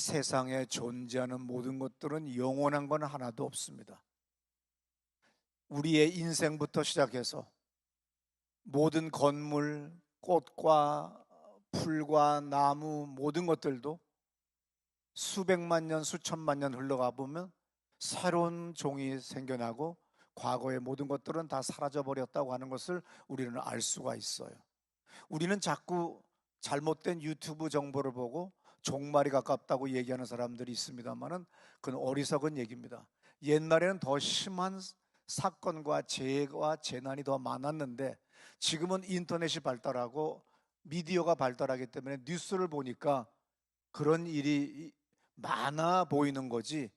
세상에 존재하는 모든 것들은 영원한 건 하나도 없습니다. 우리의 인생부터 시작해서 모든 건물, 꽃과 풀과 나무 모든 것들도 수백만 년, 수천만 년 흘러가 보면 새로운 종이 생겨나고 과거의 모든 것들은 다 사라져 버렸다고 하는 것을 우리는 알 수가 있어요. 우리는 자꾸 잘못된 유튜브 정보를 보고 종말이 가깝다고 얘기하는 사람들이 있습니다만은 그건 어리석은 얘기입니다. 옛날에는 더 심한 사건과 재해와 재난이 더 많았는데 지금은 인터넷이 발달하고 미디어가 발달하기 때문에 뉴스를 보니까 그런 일이 많아 보이는 거지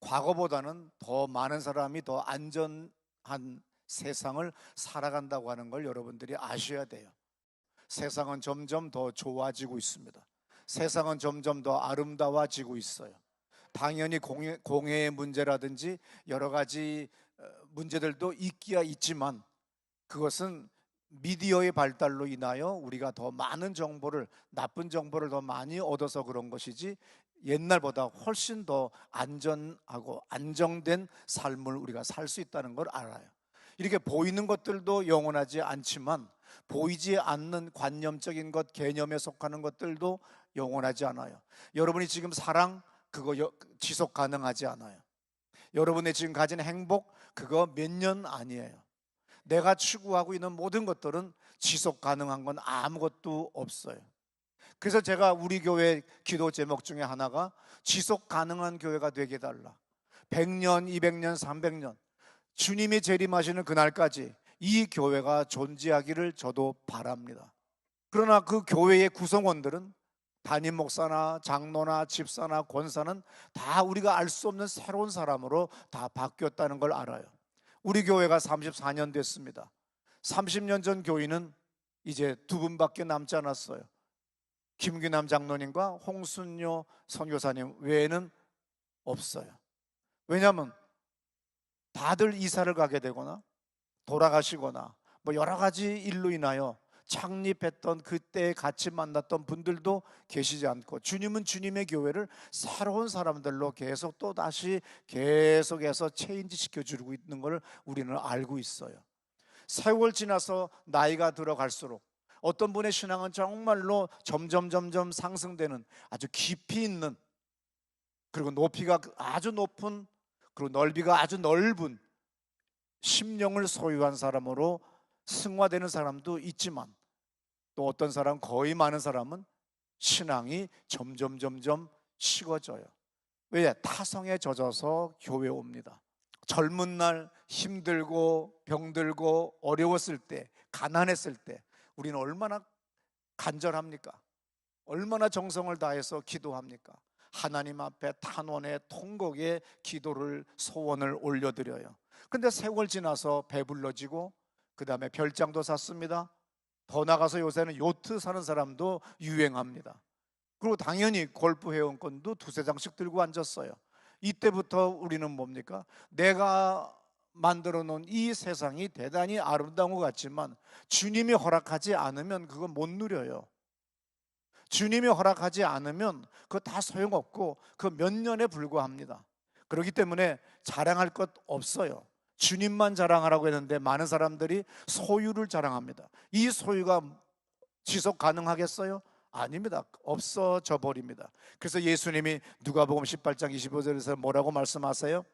과거보다는 더 많은 사람이 더 안전한 세상을 살아간다고 하는 걸 여러분들이 아셔야 돼요. 세상은 점점 더 좋아지고 있습니다. 세상은 점점 더 아름다워지고 있어요. 당연히 공해, 공해의 문제라든지 여러 가지 어, 문제들도 있기야 있지만 그것은 미디어의 발달로 인하여 우리가 더 많은 정보를 나쁜 정보를 더 많이 얻어서 그런 것이지 옛날보다 훨씬 더 안전하고 안정된 삶을 우리가 살 수 있다는 걸 알아요. 이렇게 보이는 것들도 영원하지 않지만 보이지 않는 관념적인 것, 개념에 속하는 것들도 영원하지 않아요. 여러분이 지금 사랑 그거 여- 지속 가능하지 않아요. 여러분의 지금 가진 행복 그거 몇 년 아니에요. 내가 추구하고 있는 모든 것들은 지속 가능한 건 아무것도 없어요. 그래서 제가 우리 교회 기도 제목 중에 하나가 지속 가능한 교회가 되게 달라. 100년, 200년, 300년 주님이 재림하시는 그날까지 이 교회가 존재하기를 저도 바랍니다. 그러나 그 교회의 구성원들은 담임 목사나 장로나 집사나 권사는 다 우리가 알 수 없는 새로운 사람으로 다 바뀌었다는 걸 알아요. 우리 교회가 34년 됐습니다. 30년 전 교인은 이제 두 분밖에 남지 않았어요. 김규남 장로님과 홍순요 선교사님 외에는 없어요. 왜냐하면 다들 이사를 가게 되거나 돌아가시거나 뭐 여러 가지 일로 인하여 창립했던 그때 같이 만났던 분들도 계시지 않고 주님은 주님의 교회를 새로운 사람들로 계속 또 다시 계속해서 체인지 시켜주고 있는 걸 우리는 알고 있어요. 세월 지나서 나이가 들어갈수록 어떤 분의 신앙은 정말로 점점 점점 상승되는 아주 깊이 있는 그리고 높이가 아주 높은 그리고 넓이가 아주 넓은 심령을 소유한 사람으로 승화되는 사람도 있지만 또 어떤 사람 거의 많은 사람은 신앙이 점점 점점 식어져요. 왜? 타성에 젖어서 교회 옵니다. 젊은 날 힘들고 병들고 어려웠을 때 가난했을 때 우리는 얼마나 간절합니까? 얼마나 정성을 다해서 기도합니까? 하나님 앞에 탄원의 통곡의 기도를 소원을 올려드려요. 근데 세월 지나서 배불러지고 그 다음에 별장도 샀습니다. 더 나가서 요새는 요트 사는 사람도 유행합니다. 그리고 당연히 골프 회원권도 두세 장씩 들고 앉았어요. 이때부터 우리는 뭡니까? 내가 만들어 놓은 이 세상이 대단히 아름다운 것 같지만 주님이 허락하지 않으면 그거 못 누려요. 주님이 허락하지 않으면 그거 다 소용없고 그 몇 년에 불과합니다. 그렇기 때문에 자랑할 것 없어요. 주님만 자랑하라고 했는데 많은 사람들이 소유를 자랑합니다. 이 소유가 지속 가능하겠어요? 아닙니다. 없어져 버립니다. 그래서 예수님이 누가복음 18장 25절에서 뭐라고 말씀하세요?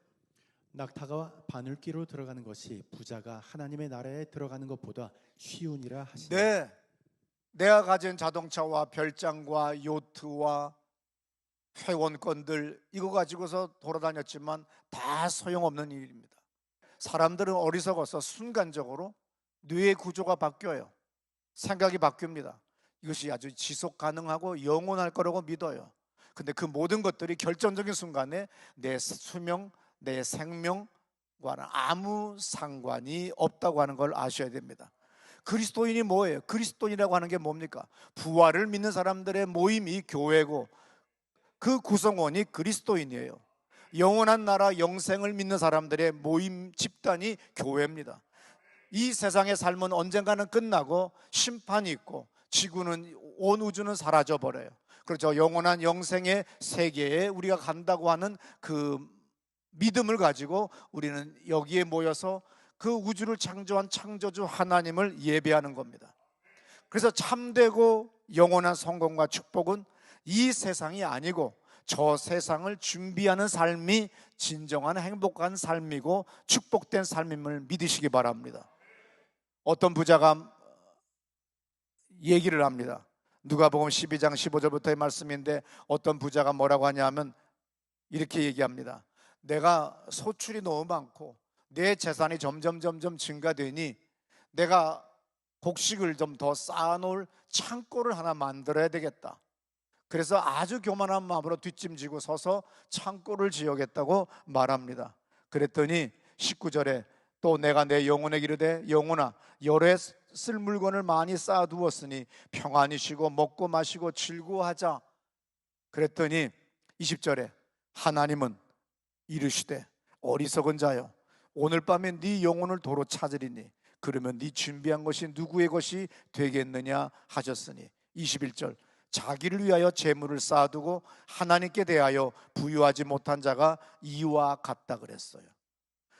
낙타가 바늘기로 들어가는 것이 부자가 하나님의 나라에 들어가는 것보다 쉬우니라 하시니 네. 내가 가진 자동차와 별장과 요트와 회원권들 이거 가지고서 돌아다녔지만 다 소용없는 일입니다. 사람들은 어리석어서 순간적으로 뇌의 구조가 바뀌어요. 생각이 바뀝니다. 이것이 아주 지속 가능하고 영원할 거라고 믿어요. 근데 그 모든 것들이 결정적인 순간에 내 수명, 내 생명과는 아무 상관이 없다고 하는 걸 아셔야 됩니다. 그리스도인이 뭐예요? 그리스도인이라고 하는 게 뭡니까? 부활을 믿는 사람들의 모임이 교회고 그 구성원이 그리스도인이에요. 영원한 나라 영생을 믿는 사람들의 모임 집단이 교회입니다. 이 세상의 삶은 언젠가는 끝나고 심판이 있고 지구는 온 우주는 사라져 버려요. 그렇죠. 영원한 영생의 세계에 우리가 간다고 하는 그 믿음을 가지고 우리는 여기에 모여서 그 우주를 창조한 창조주 하나님을 예배하는 겁니다. 그래서 참되고 영원한 성공과 축복은 이 세상이 아니고 저 세상을 준비하는 삶이 진정한 행복한 삶이고 축복된 삶임을 믿으시기 바랍니다. 어떤 부자가 얘기를 합니다. 누가복음 12장 15절부터의 말씀인데 어떤 부자가 뭐라고 하냐면 이렇게 얘기합니다. 내가 소출이 너무 많고 내 재산이 점점 점점 증가되니 내가 곡식을 좀 더 쌓아놓을 창고를 하나 만들어야 되겠다. 그래서 아주 교만한 마음으로 뒷짐지고 서서 창고를 지어겠다고 말합니다. 그랬더니 19절에 또 내가 내 영혼에게 이르되 영혼아 열에 쓸 물건을 많이 쌓아두었으니 평안히 쉬고 먹고 마시고 즐거워하자. 그랬더니 20절에 하나님은 이르시되 어리석은 자여 오늘 밤에 네 영혼을 도로 찾으리니 그러면 네 준비한 것이 누구의 것이 되겠느냐 하셨으니 21절 자기를 위하여 재물을 쌓아두고 하나님께 대하여 부유하지 못한 자가 이와 같다 그랬어요.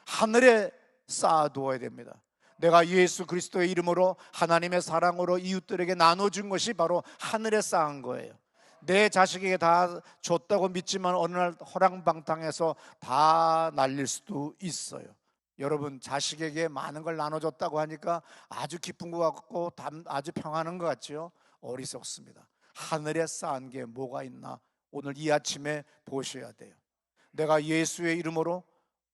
하늘에 쌓아두어야 됩니다. 내가 예수 그리스도의 이름으로 하나님의 사랑으로 이웃들에게 나눠준 것이 바로 하늘에 쌓은 거예요. 내 자식에게 다 줬다고 믿지만 어느 날 허랑방탕해서 다 날릴 수도 있어요. 여러분 자식에게 많은 걸 나눠줬다고 하니까 아주 기쁜 것 같고 담- 아주 평안한 것 같지요? 어리석습니다. 하늘에 쌓은 게 뭐가 있나 오늘 이 아침에 보셔야 돼요. 내가 예수의 이름으로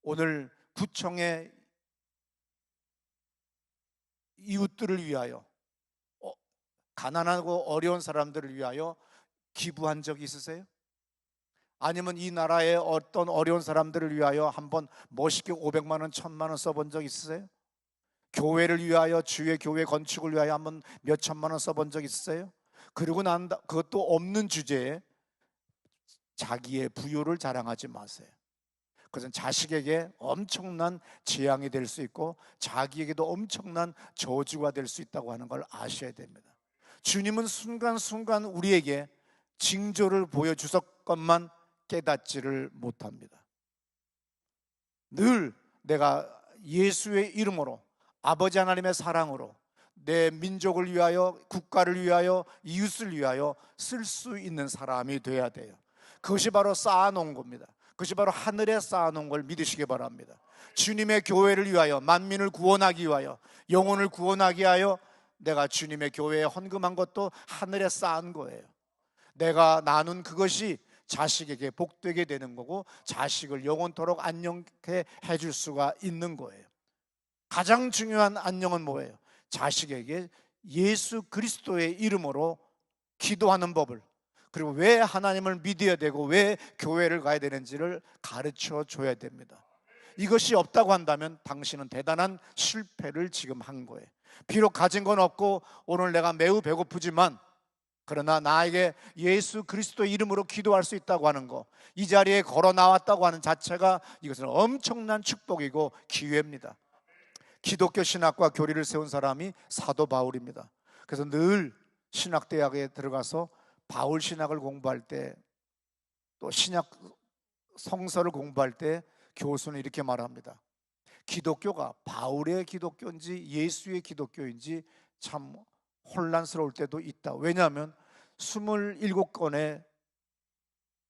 오늘 구청의 이웃들을 위하여 어, 가난하고 어려운 사람들을 위하여 기부한 적 있으세요? 아니면 이 나라의 어떤 어려운 사람들을 위하여 한번 멋있게 500만 원, 1000만 원 써본 적 있으세요? 교회를 위하여 주의 교회 건축을 위하여 한번 몇 천만 원 써본 적 있으세요? 그러고 난 다- 그것도 없는 주제에 자기의 부유를 자랑하지 마세요. 그것은 자식에게 엄청난 재앙이 될 수 있고 자기에게도 엄청난 저주가 될 수 있다고 하는 걸 아셔야 됩니다. 주님은 순간순간 우리에게 징조를 보여주셨건만 깨닫지를 못합니다. 늘 내가 예수의 이름으로 아버지 하나님의 사랑으로 내 민족을 위하여 국가를 위하여 이웃을 위하여 쓸 수 있는 사람이 돼야 돼요. 그것이 바로 쌓아놓은 겁니다. 그것이 바로 하늘에 쌓아놓은 걸 믿으시기 바랍니다. 주님의 교회를 위하여 만민을 구원하기 위하여 영혼을 구원하기 위하여 내가 주님의 교회에 헌금한 것도 하늘에 쌓은 거예요. 내가 나눈 그것이 자식에게 복되게 되는 거고 자식을 영원토록 안녕케 해줄 수가 있는 거예요. 가장 중요한 안녕은 뭐예요? 자식에게 예수 그리스도의 이름으로 기도하는 법을 그리고 왜 하나님을 믿어야 되고 왜 교회를 가야 되는지를 가르쳐 줘야 됩니다. 이것이 없다고 한다면 당신은 대단한 실패를 지금 한 거예요. 비록 가진 건 없고 오늘 내가 매우 배고프지만 그러나 나에게 예수 그리스도 이름으로 기도할 수 있다고 하는 거, 이 자리에 걸어 나왔다고 하는 자체가 이것은 엄청난 축복이고 기회입니다. 기독교 신학과 교리를 세운 사람이 사도 바울입니다. 그래서 늘 신학대학에 들어가서 바울 신학을 공부할 때 또 신약 성서를 공부할 때 교수는 이렇게 말합니다. 기독교가 바울의 기독교인지 예수의 기독교인지 참 혼란스러울 때도 있다. 왜냐하면 27권의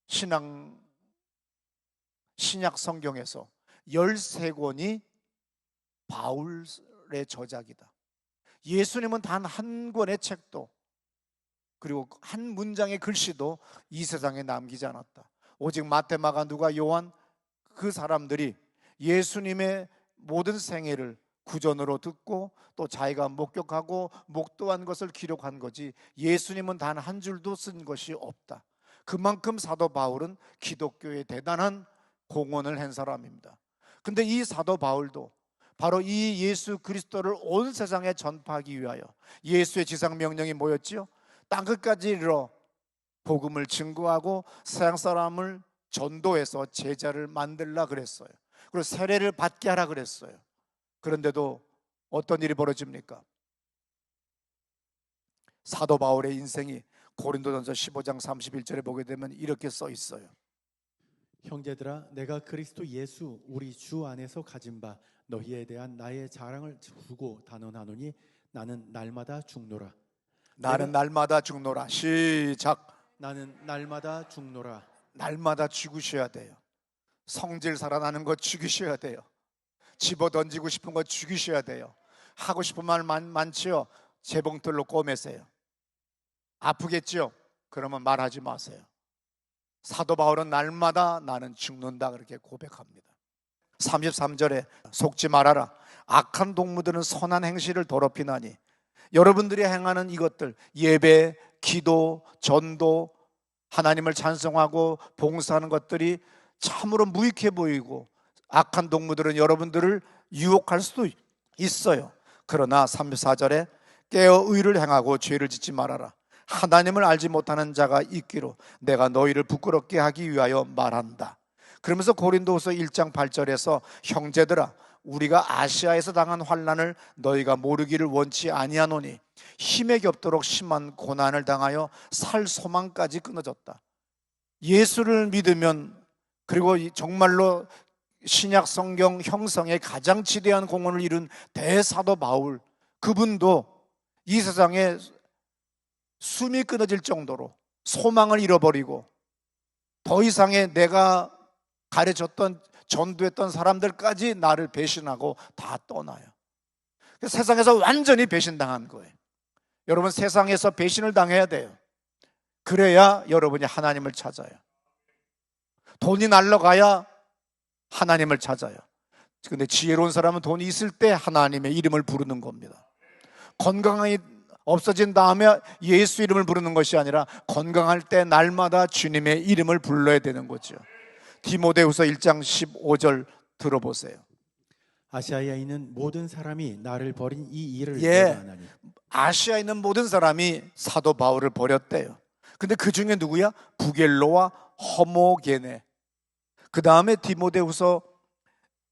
신앙 신약 성경에서 13권이 바울의 저작이다. 예수님은 단 한 권의 책도 그리고 한 문장의 글씨도 이 세상에 남기지 않았다. 오직 마테마가 누가 요한 그 사람들이 예수님의 모든 생애를 구전으로 듣고 또 자기가 목격하고 목도한 것을 기록한 거지 예수님은 단 한 줄도 쓴 것이 없다. 그만큼 사도 바울은 기독교에 대단한 공헌을 한 사람입니다. 근데 이 사도 바울도 바로 이 예수 그리스도를 온 세상에 전파하기 위하여 예수의 지상 명령이 뭐였지요? 땅 끝까지 이르러 복음을 증거하고 세상 사람을 전도해서 제자를 만들라 그랬어요. 그리고 세례를 받게 하라 그랬어요. 그런데도 어떤 일이 벌어집니까? 사도 바울의 인생이 고린도전서 15장 31절에 보게 되면 이렇게 써 있어요. 형제들아 내가 그리스도 예수 우리 주 안에서 가진 바 너희에 대한 나의 자랑을 두고 단언하노니 나는 날마다 죽노라 나는 날마다 죽노라. 시작. 나는 날마다 죽노라 날마다 죽으셔야 돼요. 성질 살아나는 거 죽이셔야 돼요. 집어 던지고 싶은 거 죽이셔야 돼요. 하고 싶은 말 많, 많지요. 재봉틀로 꼬매세요. 아프겠지요. 그러면 말하지 마세요. 사도 바울은 날마다 나는 죽는다 그렇게 고백합니다. 33절에 속지 말아라. 악한 동무들은 선한 행실을 더럽히나니 여러분들이 행하는 이것들 예배, 기도, 전도, 하나님을 찬송하고 봉사하는 것들이 참으로 무익해 보이고 악한 동무들은 여러분들을 유혹할 수도 있어요. 그러나 34절에 깨어 의를 행하고 죄를 짓지 말아라. 하나님을 알지 못하는 자가 있기로 내가 너희를 부끄럽게 하기 위하여 말한다. 그러면서 고린도후서 1장 8절에서 형제들아 우리가 아시아에서 당한 환난을 너희가 모르기를 원치 아니하노니 힘에 겹도록 심한 고난을 당하여 살 소망까지 끊어졌다. 예수를 믿으면 그리고 이 정말로 신약 성경 형성에 가장 지대한 공헌을 이룬 대사도 바울 그분도 이 세상에 숨이 끊어질 정도로 소망을 잃어버리고 더 이상의 내가 가르쳤던 전도했던 사람들까지 나를 배신하고 다 떠나요. 세상에서 완전히 배신당한 거예요. 여러분 세상에서 배신을 당해야 돼요. 그래야 여러분이 하나님을 찾아요. 돈이 날라가야 하나님을 찾아요. 근데 지혜로운 사람은 돈이 있을 때 하나님의 이름을 부르는 겁니다. 건강이 없어진 다음에 예수 이름을 부르는 것이 아니라 건강할 때 날마다 주님의 이름을 불러야 되는 거죠. 디모데후서 1장 15절 들어보세요. 아시아에 있는 모든 사람이 나를 버린 이 일을 예. 아시아에 있는 모든 사람이 사도 바울을 버렸대요. 근데 그 중에 누구야? 부겔로와 허모게네. 그 다음에 디모데후서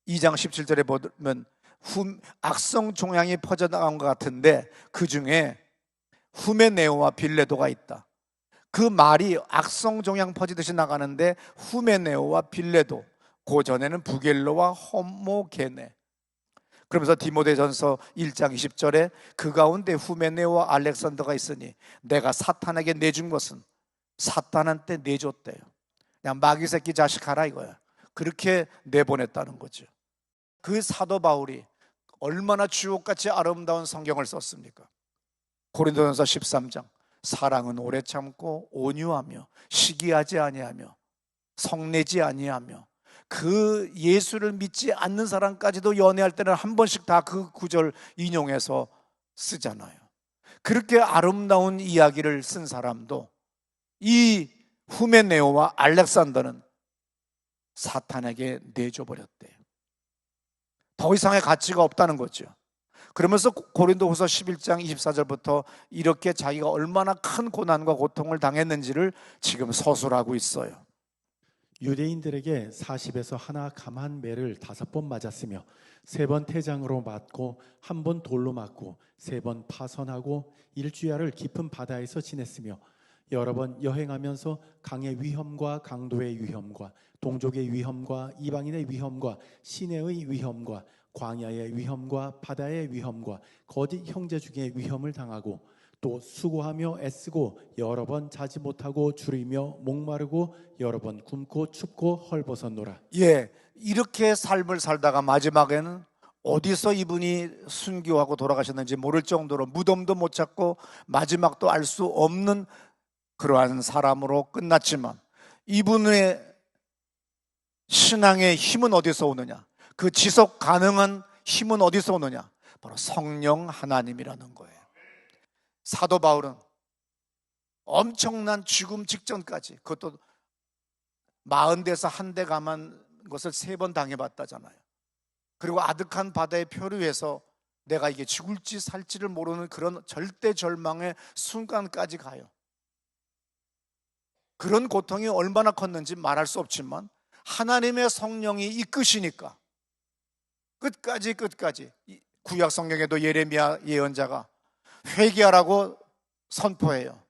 2장 17절에 보면 후, 악성 종양이 퍼져나간 것 같은데 그 중에 후메네오와 빌레도가 있다. 그 말이 악성 종양 퍼지듯이 나가는데 후메네오와 빌레도 그 전에는 부겔로와 허모게네 그러면서 디모데전서 1장 20절에 그 가운데 후메네오와 알렉산더가 있으니 내가 사탄에게 내준 것은 사탄한테 내줬대요. 그냥 마귀 새끼 자식 하라 이거야. 그렇게 내보냈다는 거죠. 그 사도 바울이 얼마나 주옥같이 아름다운 성경을 썼습니까? 고린도전서 13장 사랑은 오래 참고 온유하며 시기하지 아니하며 성내지 아니하며 그 예수를 믿지 않는 사람까지도 연애할 때는 한 번씩 다 그 구절 인용해서 쓰잖아요. 그렇게 아름다운 이야기를 쓴 사람도 이 후메네오와 알렉산더는 사탄에게 내줘버렸대요. 더 이상의 가치가 없다는 거죠. 그러면서 고린도후서 11장 24절부터 이렇게 자기가 얼마나 큰 고난과 고통을 당했는지를 지금 서술하고 있어요. 유대인들에게 40에서 하나 감한 매를 다섯 번 맞았으며 세 번 태장으로 맞고 한 번 돌로 맞고 세 번 파선하고 일주야를 깊은 바다에서 지냈으며 여러 번 여행하면서 강의 위험과 강도의 위험과 동족의 위험과 이방인의 위험과 시내의 위험과 광야의 위험과 바다의 위험과 거짓 형제 중의 위험을 당하고 또 수고하며 애쓰고 여러 번 자지 못하고 줄이며 목마르고 여러 번 굶고 춥고 헐벗었노라 예, 이렇게 삶을 살다가 마지막에는 어디서 이분이 순교하고 돌아가셨는지 모를 정도로 무덤도 못 찾고 마지막도 알 수 없는 그러한 사람으로 끝났지만 이분의 신앙의 힘은 어디서 오느냐? 그 지속 가능한 힘은 어디서 오느냐? 바로 성령 하나님이라는 거예요. 사도 바울은 엄청난 죽음 직전까지 그것도 마흔 대에서 한대 감한 것을 세 번 당해봤다잖아요. 그리고 아득한 바다의 표류에서 내가 이게 죽을지 살지를 모르는 그런 절대 절망의 순간까지 가요. 그런 고통이 얼마나 컸는지 말할 수 없지만 하나님의 성령이 이끄시니까 끝까지 끝까지 이 구약 성경에도 예레미야 예언자가 회개하라고 선포해요.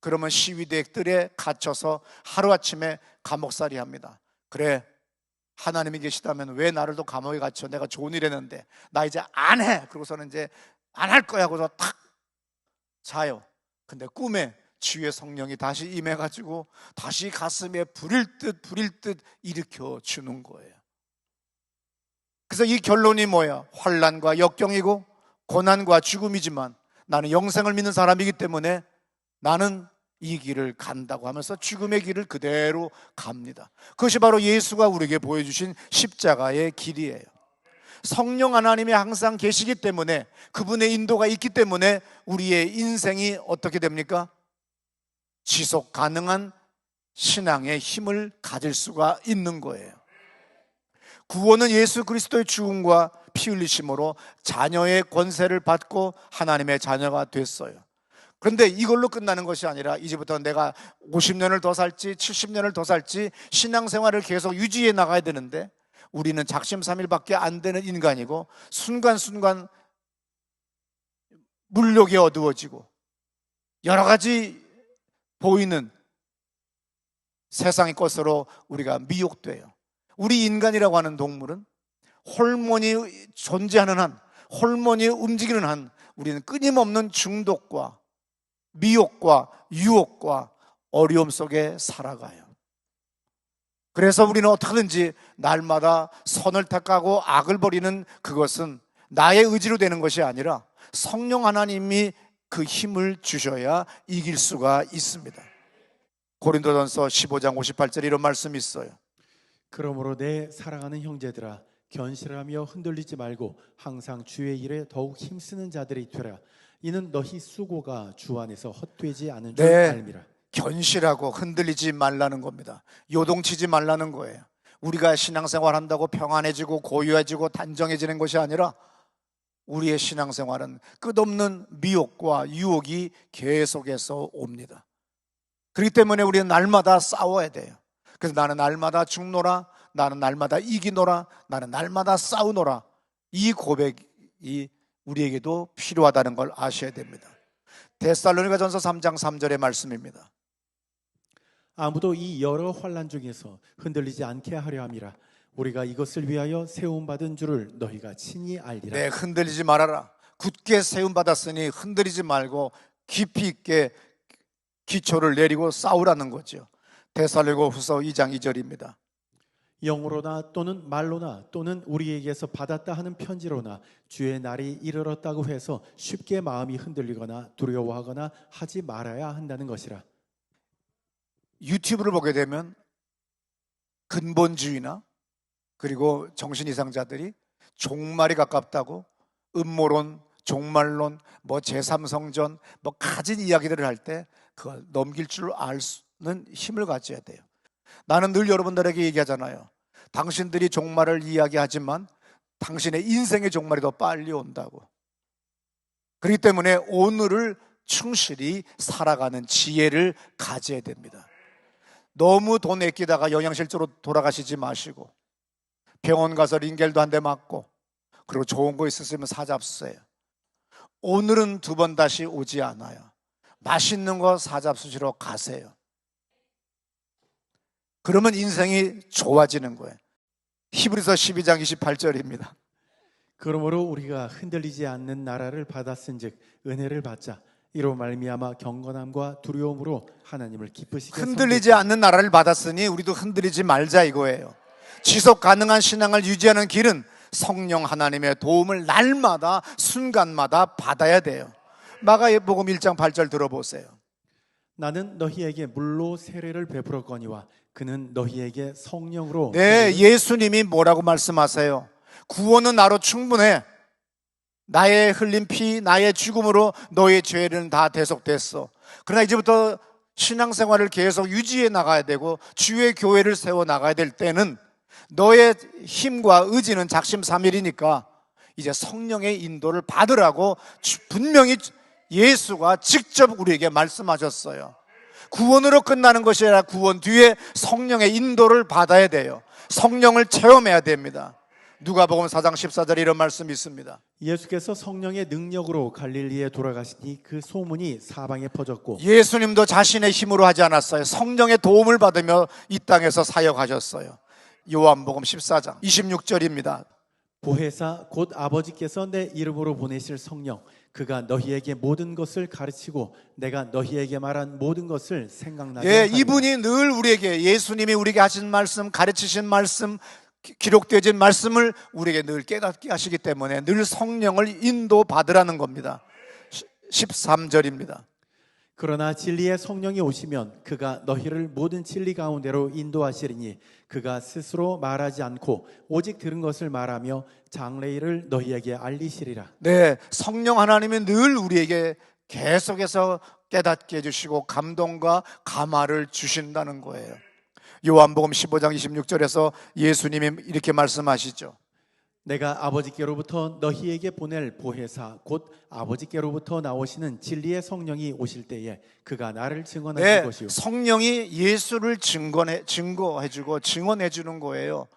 그러면 시위대들에 갇혀서 하루아침에 감옥살이 합니다. 그래, 하나님이 계시다면 왜 나를 또 감옥에 갇혀? 내가 좋은 일 했는데, 나 이제 안 해! 그러고서는 이제 안 할 거야. 하고서 탁 자요. 근데 꿈에 주의 성령이 다시 임해가지고 다시 가슴에 불일 듯 불일 듯 일으켜 주는 거예요. 그래서 이 결론이 뭐야? 환란과 역경이고 고난과 죽음이지만 나는 영생을 믿는 사람이기 때문에 나는 이 길을 간다고 하면서 죽음의 길을 그대로 갑니다. 그것이 바로 예수가 우리에게 보여주신 십자가의 길이에요. 성령 하나님이 항상 계시기 때문에 그분의 인도가 있기 때문에 우리의 인생이 어떻게 됩니까? 지속 가능한 신앙의 힘을 가질 수가 있는 거예요. 구원은 예수 그리스도의 죽음과 피 흘리심으로 자녀의 권세를 받고 하나님의 자녀가 됐어요. 그런데 이걸로 끝나는 것이 아니라 이제부터 내가 50년을 더 살지 70년을 더 살지 신앙생활을 계속 유지해 나가야 되는데 우리는 작심삼일밖에 안 되는 인간이고 순간순간 물욕이 어두워지고 여러 가지 보이는 세상의 것으로 우리가 미혹돼요. 우리 인간이라고 하는 동물은 호르몬이 존재하는 한, 호르몬이 움직이는 한, 우리는 끊임없는 중독과 미혹과 유혹과 어려움 속에 살아가요. 그래서 우리는 어떻게든지 날마다 선을 택하고 악을 버리는 그것은 나의 의지로 되는 것이 아니라 성령 하나님이 그 힘을 주셔야 이길 수가 있습니다. 고린도전서 15장 58절 이런 말씀이 있어요. 그러므로 내 사랑하는 형제들아 견실하며 흔들리지 말고 항상 주의 일에 더욱 힘쓰는 자들이 되라 이는 너희 수고가 주 안에서 헛되지 않은 줄 네. 알미라 견실하고 흔들리지 말라는 겁니다. 요동치지 말라는 거예요. 우리가 신앙생활 한다고 평안해지고 고요해지고 단정해지는 것이 아니라 우리의 신앙생활은 끝없는 미혹과 유혹이 계속해서 옵니다. 그렇기 때문에 우리는 날마다 싸워야 돼요. 그래서 나는 날마다 죽노라, 나는 날마다 이기노라, 나는 날마다 싸우노라. 이 고백이 우리에게도 필요하다는 걸 아셔야 됩니다. 데살로니가 전서 3장 3절의 말씀입니다. 아무도 이 여러 환란 중에서 흔들리지 않게 하려 함이라 우리가 이것을 위하여 세움 받은 줄을 너희가 친히 알리라 네, 흔들리지 말아라. 굳게 세움 받았으니 흔들리지 말고 깊이 있게 기초를 내리고 싸우라는 거죠. 데살로니가후서 2장 2절입니다. 영으로나 또는 말로나 또는 우리에게서 받았다 하는 편지로나 주의 날이 이르렀다고 해서 쉽게 마음이 흔들리거나 두려워하거나 하지 말아야 한다는 것이라. 유튜브를 보게 되면 근본주의나 그리고 정신 이상자들이 종말이 가깝다고 음모론, 종말론, 뭐 제3성전, 뭐 가진 이야기들을 할 때 그걸 넘길 줄 알는 힘을 가져야 돼요. 나는 늘 여러분들에게 얘기하잖아요. 당신들이 종말을 이야기하지만 당신의 인생의 종말이 더 빨리 온다고. 그렇기 때문에 오늘을 충실히 살아가는 지혜를 가져야 됩니다. 너무 돈 아끼다가 영양실조로 돌아가시지 마시고 병원 가서 링겔도 한 대 맞고 그리고 좋은 거 있었으면 사잡수세요. 오늘은 두 번 다시 오지 않아요. 맛있는 거 사잡수시러 가세요. 그러면 인생이 좋아지는 거예요. 히브리서 12장 28절입니다. 그러므로 우리가 흔들리지 않는 나라를 받았은즉 은혜를 받자. 이로 말미암아 경건함과 두려움으로 하나님을 기쁘시게 흔들리지 않는 나라를 받았으니 우리도 흔들리지 말자 이거예요. 지속 가능한 신앙을 유지하는 길은 성령 하나님의 도움을 날마다 순간마다 받아야 돼요. 마가복음 1장 8절 들어보세요. 나는 너희에게 물로 세례를 베풀었거니와 그는 너희에게 성령으로 네, 예수님이 뭐라고 말씀하세요? 구원은 나로 충분해. 나의 흘린 피, 나의 죽음으로 너의 죄는 다 대속됐어. 그러나 이제부터 신앙생활을 계속 유지해 나가야 되고 주의 교회를 세워 나가야 될 때는 너의 힘과 의지는 작심삼일이니까 이제 성령의 인도를 받으라고 주- 분명히 예수가 직접 우리에게 말씀하셨어요. 구원으로 끝나는 것이 아니라 구원 뒤에 성령의 인도를 받아야 돼요. 성령을 체험해야 됩니다. 누가복음 4장 14절에 이런 말씀이 있습니다. 예수께서 성령의 능력으로 갈릴리에 돌아가시니 그 소문이 사방에 퍼졌고 예수님도 자신의 힘으로 하지 않았어요. 성령의 도움을 받으며 이 땅에서 사역하셨어요. 요한복음 14장 26절입니다. 보혜사 곧 아버지께서 내 이름으로 보내실 성령 그가 너희에게 모든 것을 가르치고 내가 너희에게 말한 모든 것을 생각나게 예, 하리라. 이분이 늘 우리에게 예수님이 우리에게 하신 말씀, 가르치신 말씀, 기- 기록되어진 말씀을 우리에게 늘 깨닫게 하시기 때문에 늘 성령을 인도 받으라는 겁니다. 13절입니다. 그러나 진리의 성령이 오시면 그가 너희를 모든 진리 가운데로 인도하시리니 그가 스스로 말하지 않고 오직 들은 것을 말하며 장래일을 너희에게 알리시리라. 네, 성령 하나님이 늘 우리에게 계속해서 깨닫게 해주시고 감동과 감화를 주신다는 거예요. 요한복음 15장 26절에서 예수님이 이렇게 말씀하시죠. 내가 아버지께로부터 너희에게 보낼 보혜사 곧 아버지께로부터 나오시는 진리의 성령이 오실 때에 그가 나를 증언하실 네, 것이요 성령이 예수를 증거해 증거해 주고 증언해 주는 거예요.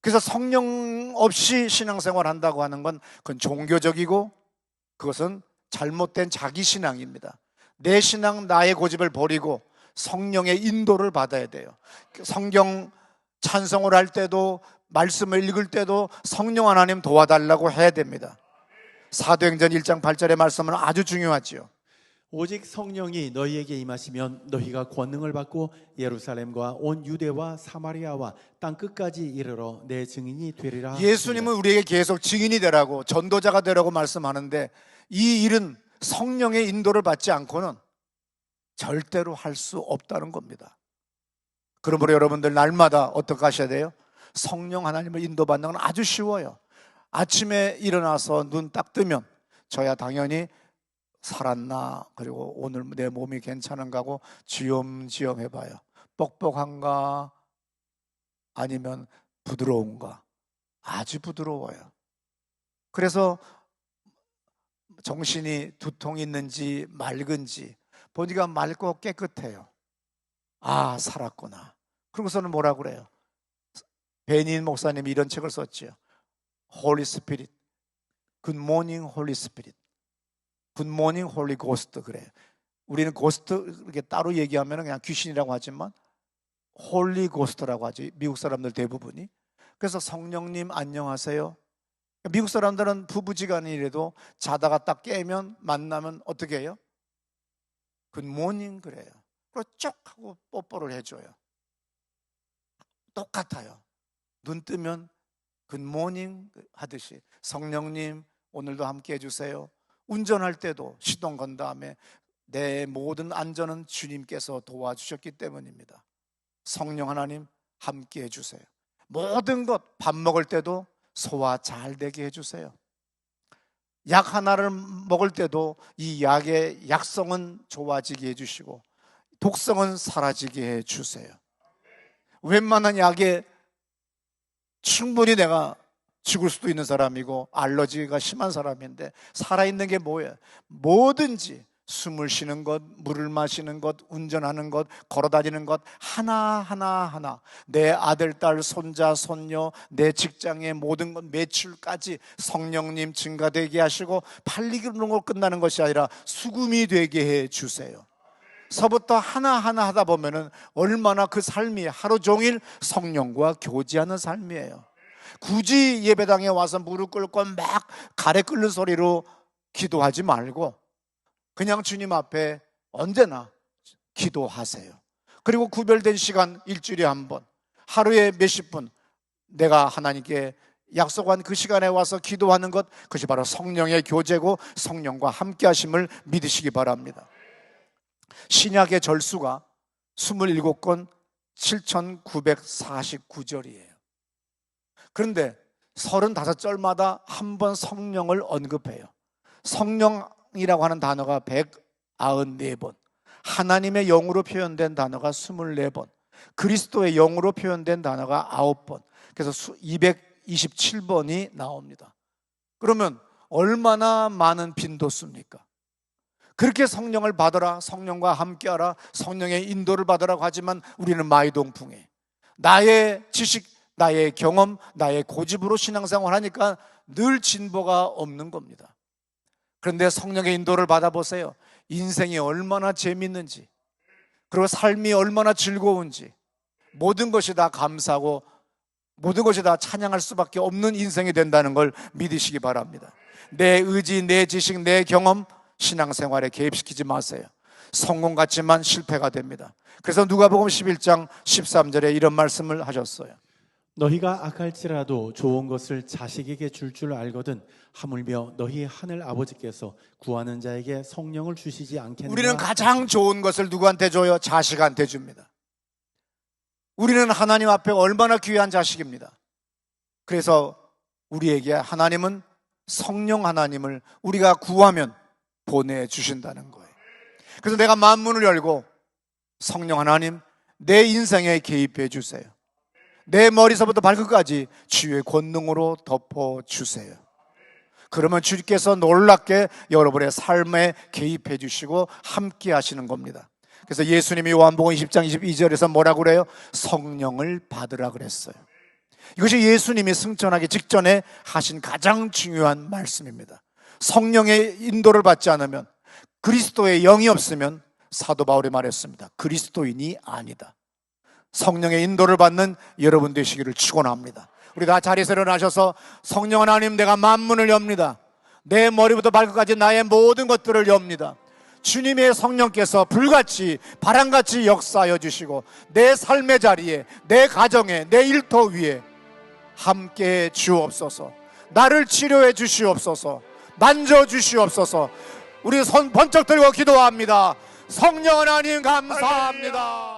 그래서 성령 없이 신앙생활 한다고 하는 건 그건 종교적이고 그것은 잘못된 자기 신앙입니다. 내 신앙 나의 고집을 버리고 성령의 인도를 받아야 돼요. 성경 찬송을 할 때도 말씀을 읽을 때도 성령 하나님 도와달라고 해야 됩니다. 사도행전 1장 8절의 말씀은 아주 중요하지요. 오직 성령이 너희에게 임하시면 너희가 권능을 받고 예루살렘과 온 유대와 사마리아와 땅 끝까지 이르러 내 증인이 되리라. 예수님은 우리에게 계속 증인이 되라고 전도자가 되라고 말씀하는데 이 일은 성령의 인도를 받지 않고는 절대로 할 수 없다는 겁니다. 그러므로 여러분들 날마다 어떻게 하셔야 돼요? 성령 하나님을 인도받는 건 아주 쉬워요. 아침에 일어나서 눈 딱 뜨면 저야 당연히 살았나 그리고 오늘 내 몸이 괜찮은가 하고 쥐엄쥐엄 해봐요. 뻑뻑한가 아니면 부드러운가 아주 부드러워요. 그래서 정신이 두통이 있는지 맑은지 보니까 맑고 깨끗해요. 아, 살았구나. 그러고서는 뭐라 그래요? 베닌 목사님이 이런 책을 썼지요. Good morning, Holy Spirit. Good morning, Holy Ghost. 그래요. 우리는 고스트 이렇게 따로 얘기하면 그냥 귀신이라고 하지만 홀리 고스트라고 하지 미국 사람들 대부분이 그래서 성령님 안녕하세요 미국 사람들은 부부지간이라도 자다가 딱 깨면 만나면 어떻게 해요? 굿모닝 그래요 그리고 쭉 하고 뽀뽀를 해줘요 똑같아요 눈 뜨면 굿모닝 하듯이 성령님 오늘도 함께 해주세요 운전할 때도 시동 건 다음에 내 모든 안전은 주님께서 도와주셨기 때문입니다. 성령 하나님 함께 해주세요. 모든 것 밥 먹을 때도 소화 잘 되게 해주세요. 약 하나를 먹을 때도 이 약의 약성은 좋아지게 해주시고 독성은 사라지게 해주세요. 웬만한 약에 충분히 내가 죽을 수도 있는 사람이고 알러지가 심한 사람인데 살아있는 게 뭐예요? 뭐든지 숨을 쉬는 것, 물을 마시는 것, 운전하는 것, 걸어 다니는 것 하나하나 하나 내 아들, 딸, 손자, 손녀, 내 직장의 모든 것 매출까지 성령님 증가되게 하시고 팔리기로 끝나는 것이 아니라 수금이 되게 해 주세요. 서부터 하나하나 하다 보면은 얼마나 그 삶이 하루 종일 성령과 교제하는 삶이에요. 굳이 예배당에 와서 무릎 꿇고 막 가래 끓는 소리로 기도하지 말고 그냥 주님 앞에 언제나 기도하세요. 그리고 구별된 시간 일주일에 한 번, 하루에 몇십 분 내가 하나님께 약속한 그 시간에 와서 기도하는 것 그것이 바로 성령의 교제고 성령과 함께 하심을 믿으시기 바랍니다. 신약의 절수가 27권 7949절이에요. 그런데 35절마다 한 번 성령을 언급해요. 성령이라고 하는 단어가 194번, 하나님의 영으로 표현된 단어가 24번, 그리스도의 영으로 표현된 단어가 9번, 그래서 227번이 나옵니다. 그러면 얼마나 많은 빈도수입니까? 그렇게 성령을 받아라, 성령과 함께하라, 성령의 인도를 받으라고 하지만 우리는 마이동풍에 나의 지식, 나의 경험, 나의 고집으로 신앙생활 하니까 늘 진보가 없는 겁니다. 그런데 성령의 인도를 받아보세요. 인생이 얼마나 재밌는지, 그리고 삶이 얼마나 즐거운지, 모든 것이 다 감사하고 모든 것이 다 찬양할 수밖에 없는 인생이 된다는 걸 믿으시기 바랍니다. 내 의지, 내 지식, 내 경험, 신앙생활에 개입시키지 마세요. 성공 같지만 실패가 됩니다. 그래서 누가복음 11장 13절에 이런 말씀을 하셨어요. 너희가 악할지라도 좋은 것을 자식에게 줄줄 알거든 하물며 너희 하늘 아버지께서 구하는 자에게 성령을 주시지 않겠느냐 우리는 가장 좋은 것을 누구한테 줘요? 자식한테 줍니다. 우리는 하나님 앞에 얼마나 귀한 자식입니다. 그래서 우리에게 하나님은 성령 하나님을 우리가 구하면 보내주신다는 거예요. 그래서 내가 만문을 열고 성령 하나님 내 인생에 개입해 주세요. 내 머리서부터 발끝까지 주의 권능으로 덮어 주세요. 그러면 주께서 놀랍게 여러분의 삶에 개입해 주시고 함께 하시는 겁니다. 그래서 예수님이 요한복음 20장 22절에서 뭐라고 그래요? 성령을 받으라 그랬어요. 이것이 예수님이 승천하기 직전에 하신 가장 중요한 말씀입니다. 성령의 인도를 받지 않으면 그리스도의 영이 없으면 사도 바울이 말했습니다. 그리스도인이 아니다. 성령의 인도를 받는 여러분 되시기를 축원합니다. 우리 다 자리에서 일어나셔서 성령 하나님 내가 만문을 엽니다. 내 머리부터 발끝까지 나의 모든 것들을 엽니다. 주님의 성령께서 불같이 바람같이 역사하여 주시고 내 삶의 자리에 내 가정에 내 일터 위에 함께 주옵소서. 나를 치료해 주시옵소서. 만져 주시옵소서. 우리 손 번쩍 들고 기도합니다. 성령 하나님 감사합니다.